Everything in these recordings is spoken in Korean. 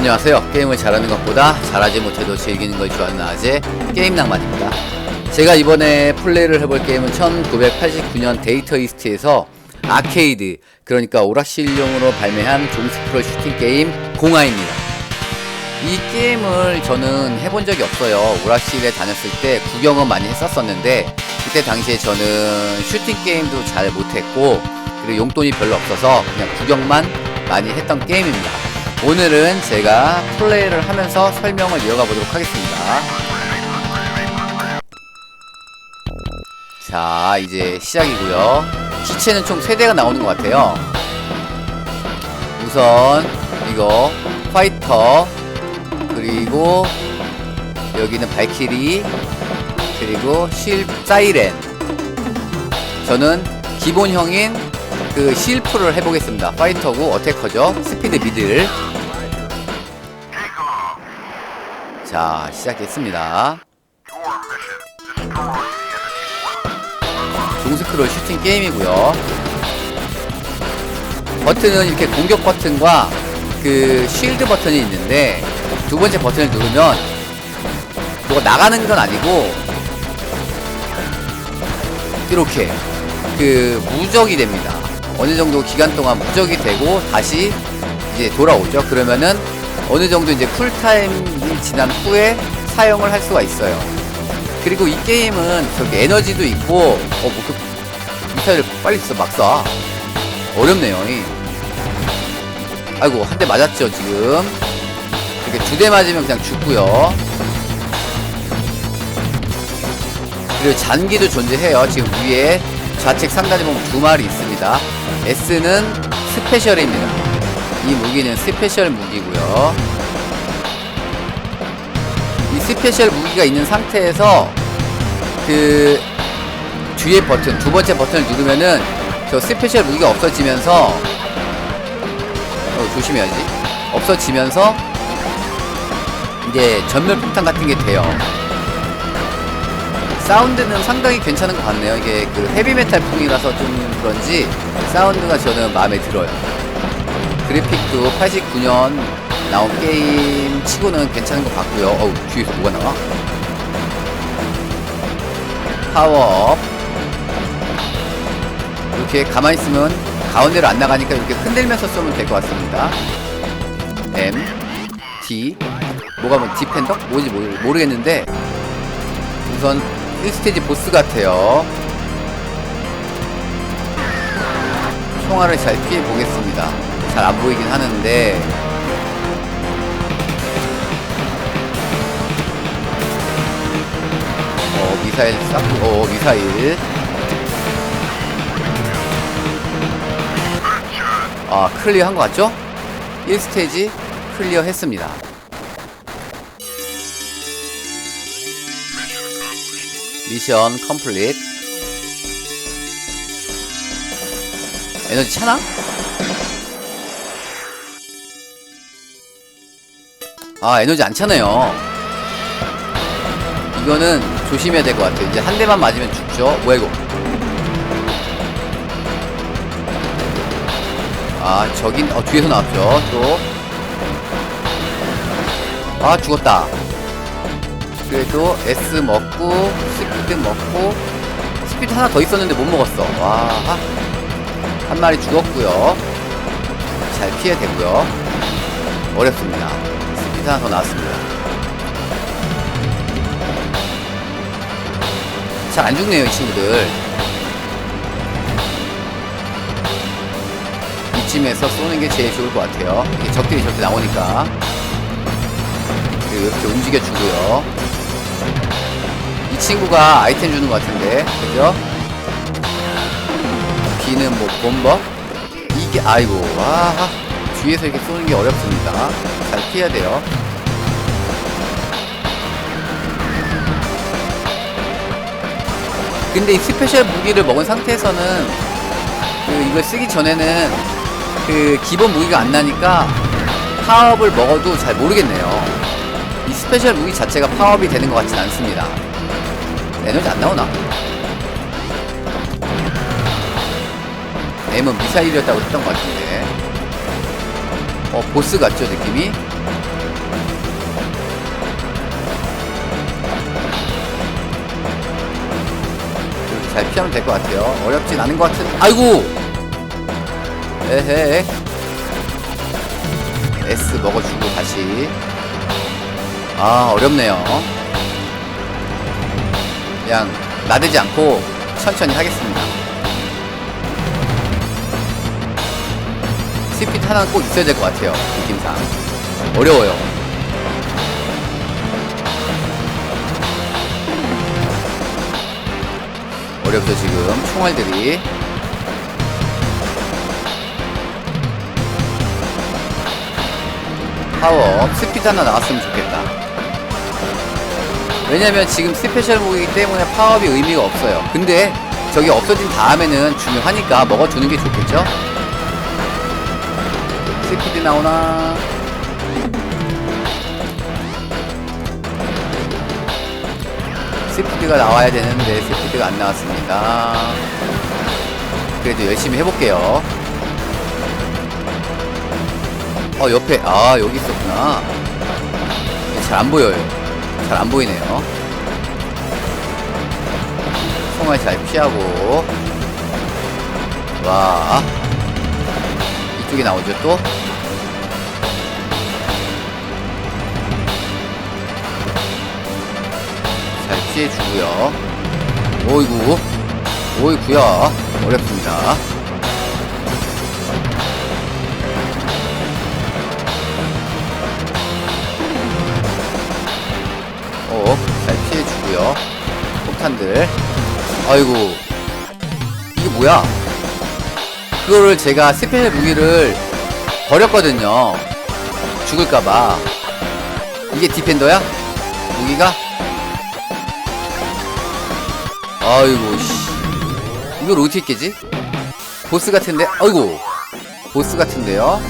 안녕하세요. 게임을 잘하는 것보다 잘하지 못해도 즐기는 걸 좋아하는 아재 게임 낭만입니다. 제가 이번에 플레이를 해볼 게임은 1989년 데이터 이스트에서 아케이드 그러니까 오락실용으로 발매한 종스프로 슈팅 게임 공화입니다. 이 게임을 저는 해본 적이 없어요. 오락실에 다녔을 때 구경은 많이 했었었는데 그때 당시에 저는 슈팅 게임도 잘 못했고 그리고 용돈이 별로 없어서 그냥 구경만 많이 했던 게임입니다. 오늘은 제가 플레이를 하면서 설명을 이어가 보도록 하겠습니다. 자, 이제 시작이고요. 시체는 총 3대가 나오는 것 같아요. 우선 이거 파이터 그리고 여기는 발키리 그리고 실 사이렌 저는 기본형인 그 실프를 해보겠습니다. 파이터고 어태커죠. 스피드 미들. 자 시작했습니다. 종스크롤 슈팅 게임이고요. 버튼은 이렇게 공격 버튼과 그 쉴드 버튼이 있는데 두 번째 버튼을 누르면 뭐가 나가는 건 아니고 이렇게 그 무적이 됩니다. 어느 정도 기간 동안 무적이 되고 다시 이제 돌아오죠. 그러면은 어느 정도 이제 쿨타임이 지난 후에 사용을 할 수가 있어요. 그리고 이 게임은 저기 에너지도 있고 어 뭐 그 미사일을 빨리 써 막 쏴. 어렵네요. 이. 아이고 한 대 맞았죠 지금. 이렇게 두 대 맞으면 그냥 죽고요. 그리고 잔기도 존재해요. 지금 위에 좌측 상단에 보면 두 마리 있습니다. S는 스페셜입니다. 이 무기는 스페셜 무기고요. 이 스페셜 무기가 있는 상태에서 그 뒤에 버튼 두 번째 버튼을 누르면은 저 스페셜 무기가 없어지면서 어, 조심해야지. 없어지면서 이제 전멸 폭탄 같은 게 돼요. 사운드는 상당히 괜찮은 것 같네요. 이게 그 헤비메탈 풍이라서 좀 그런지 사운드가 저는 마음에 들어요. 그래픽도 89년 나온 게임 치고는 괜찮은 것 같고요. 어우, 뒤에서 뭐가 나와? 파워업. 이렇게 가만히 있으면 가운데로 안 나가니까 이렇게 흔들면서 쏘면 될 것 같습니다. M, D, 뭐가 뭐 디펜더? 모르, 모르겠는데 우선 1스테이지 보스 같아요. 총알을 잘 피해 보겠습니다. 잘 안 보이긴 하는데. 어 미사일 싹, 어 미사일. 아 클리어 한 것 같죠? 1스테이지 클리어 했습니다 미션 컴플릿. 에너지 차나? 아 에너지 안 차네요. 이거는 조심해야 될 것 같아요. 이제 한 대만 맞으면 죽죠. 뭐야 이거? 아 저긴 어 뒤에서 나왔죠 또 아 죽었다 그래도 S 먹고 스피드 먹고 스피드 하나 더 있었는데 못 먹었어. 와한 마리 죽었고요. 잘 피해 되고요. 어렵습니다. 스피드 하나 더 나왔습니다. 잘 안 죽네요 이 친구들. 이쯤에서 쏘는 게 제일 좋을 것 같아요. 적들이 저렇게 나오니까. 이렇게 움직여 주고요. 이 친구가 아이템 주는 것 같은데. 그죠? B는 뭐 bomber 이게 아이고 와 뒤에서 이렇게 쏘는 게 어렵습니다. 잘 피해야 돼요. 근데 이 스페셜 무기를 먹은 상태에서는 그 이걸 쓰기 전에는 그 기본 무기가 안 나니까 파업을 먹어도 잘 모르겠네요. 이 스페셜 무기 자체가 파업이 되는 것 같진 않습니다 에너지 안 나오나? M은 미사일이었다고 했던 것 같은데 어 보스 같죠 느낌이? 잘 피하면 될 것 같아요 어렵진 않은 것 같은 아이고 에헤에. S 먹어주고 다시 아 어렵네요 그냥 나대지 않고 천천히 하겠습니다. 스피드 하나는 꼭 있어야 될 것 같아요. 느낌상. 어려워요. 어렵죠 지금 총알들이 파워 스피드 하나 나왔으면 좋겠다 왜냐면 지금 스페셜 무기이기 때문에 파업이 의미가 없어요 근데 저기 없어진 다음에는 중요하니까 먹어주는 게 좋겠죠 스피드 나오나 스피드가 나와야 되는데 스피드가 안 나왔습니다. 그래도 열심히 해볼게요. 어 옆에 아 여기 있었구나. 잘 안 보여요. 잘 안 보이네요. 총알 잘 피하고 와 이쪽에 나오죠 또. 잘 피해주고요. 오이구, 오이구야. 어렵습니다. 피해주고요. 폭탄들. 아이고, 이게 뭐야? 그거를 제가 스페셜 무기를 버렸거든요. 죽을까봐. 이게 디펜더야? 무기가? 아이고 씨 이걸 어떻게 깨지? 보스 같은데 아이고 보스 같은데요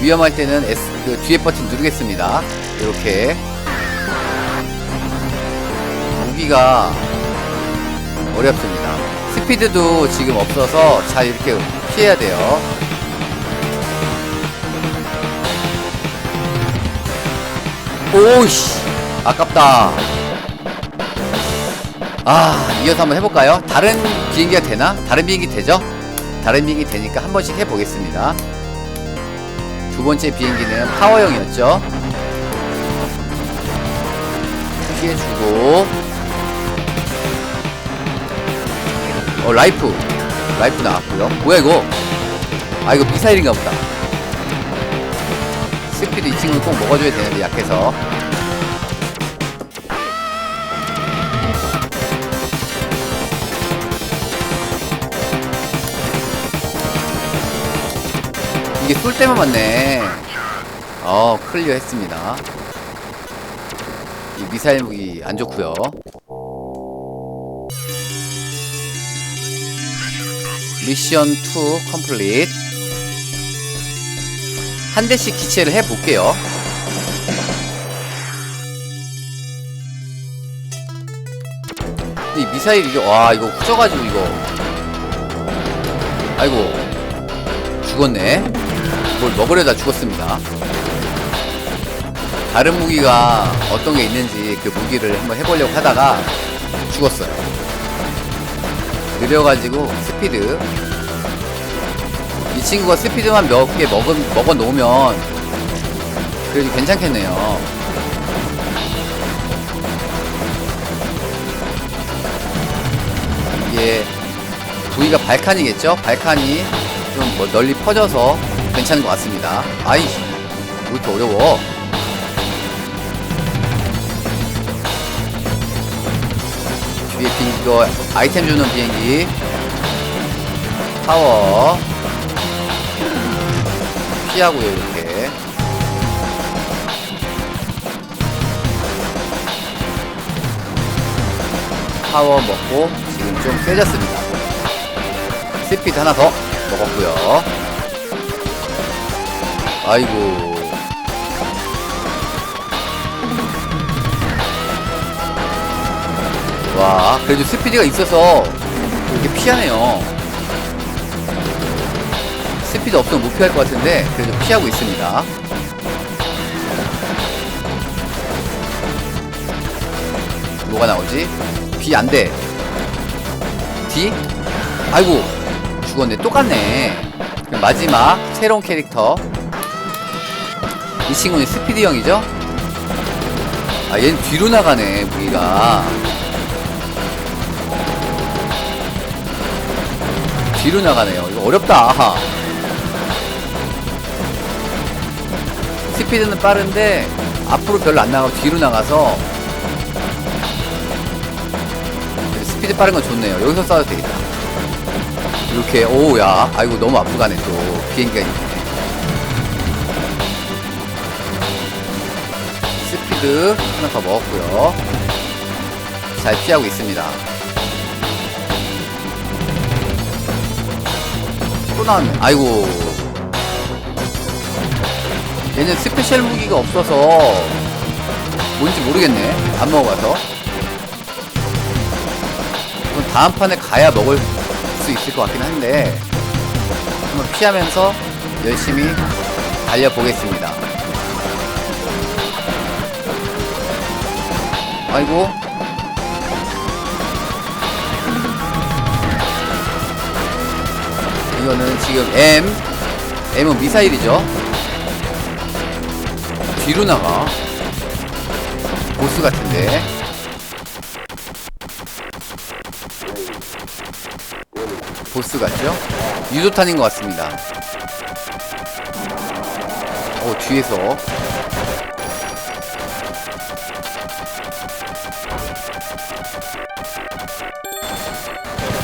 위험할 때는 S 그 뒤에 버튼 누르겠습니다 이렇게 무기가 어렵습니다 스피드도 지금 없어서 잘 이렇게 피해야 돼요 오씨 아깝다 아 이어서 한번 해볼까요? 다른 비행기가 되나? 다른 비행기 되죠? 다른 비행기 되니까 한 번씩 해보겠습니다 두 번째 비행기는 파워형이었죠 피해주고 어 라이프 라이프 나왔고요 뭐야 이거 아 이거 미사일인가 보다 스피드 이 친구는 꼭 먹어줘야 되는데 약해서 이게 쏠 때만 맞네. 어, 클리어 했습니다. 이 미사일 무기 안 좋고요. 미션 2 컴플릿. 한 대씩 기체를 해 볼게요. 이 미사일 이게 와 이거 후져가지고 이거 아이고 죽었네. 뭘 먹으려다 죽었습니다. 다른 무기가 어떤 게 있는지 그 무기를 한번 해보려고 하다가 죽었어요. 느려가지고 스피드. 이 친구가 스피드만 몇 개 먹은, 먹어 놓으면 그래도 괜찮겠네요. 이게 부위가 발칸이겠죠? 발칸이 좀 뭐 널리 퍼져서 괜찮은 것 같습니다. 아이, 왜 이렇게 어려워? 뒤에 비행기, 이거 아이템 주는 비행기. 파워. 피하고요, 이렇게. 파워 먹고 지금 좀 세졌습니다. 스피드 하나 더 먹었고요. 아이고. 와, 그래도 스피드가 있어서 이렇게 피하네요. 스피드 없으면 못 피할 것 같은데 그래도 피하고 있습니다. 뭐가 나오지? 비안 돼. D? 아이고 죽었네 똑같네 마지막 새로운 캐릭터 이 친구는 스피드 형이죠? 아 얘는 뒤로 나가네 무기가 뒤로 나가네요. 이거 어렵다. 스피드는 빠른데 앞으로 별로 안 나가고 뒤로 나가서 스피드 빠른 건 좋네요. 여기서 싸워도 되겠다. 이렇게 오야. 아이고 너무 앞으로 가네 또. 비행기가 있네 스피드 하나 더 먹었고요. 잘 피하고 있습니다 나왔네 아이고. 얘는 스페셜 무기가 없어서 뭔지 모르겠네. 안 먹어봐서. 그럼 다음 판에 가야 먹을 수 있을 것 같긴 한데 한번 피하면서 열심히 달려보겠습니다. 아이고 이거는 지금 M M은 미사일이죠. 뒤로 나가. 보스 같은데. 보스 같죠? 유도탄인 것 같습니다. 오 뒤에서.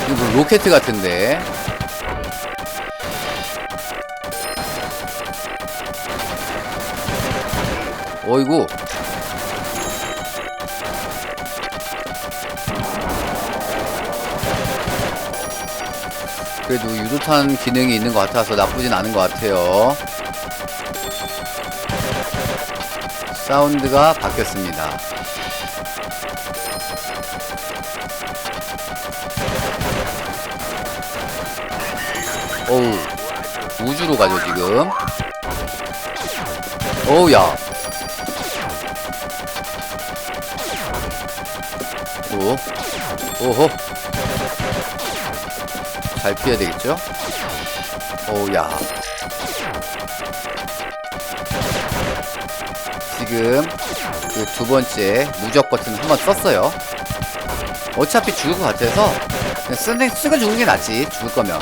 이거 뭐 로켓 같은데 어이구. 그래도 유도탄 기능이 있는 것 같아서 나쁘진 않은 것 같아요. 사운드가 바뀌었습니다. 어우 우주로 가죠 지금. 어우 야 오, 오호. 잘 피해야 되겠죠? 오야. 지금 그 두 번째 무적 버튼 한번 썼어요. 어차피 죽을 것 같아서 그냥 쓰는 쓰고 죽는 게 낫지 죽을 거면.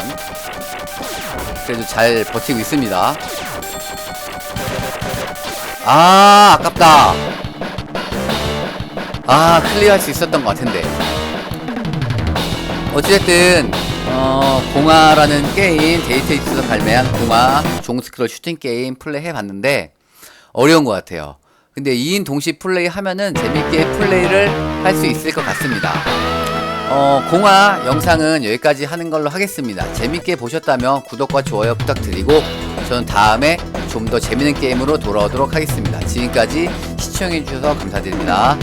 그래도 잘 버티고 있습니다. 아 아깝다. 아 클리어할 수 있었던 것 같은데. 어찌됐든 어, 공화라는 게임 데이트에서 발매한 공화 종스크롤 슈팅 게임 플레이 해봤는데 어려운 것 같아요. 근데 2인 동시 플레이 하면은 재밌게 플레이를 할 수 있을 것 같습니다. 어, 공화 영상은 여기까지 하는 걸로 하겠습니다. 재밌게 보셨다면 구독과 좋아요 부탁드리고 저는 다음에 좀 더 재밌는 게임으로 돌아오도록 하겠습니다. 지금까지 시청해주셔서 감사드립니다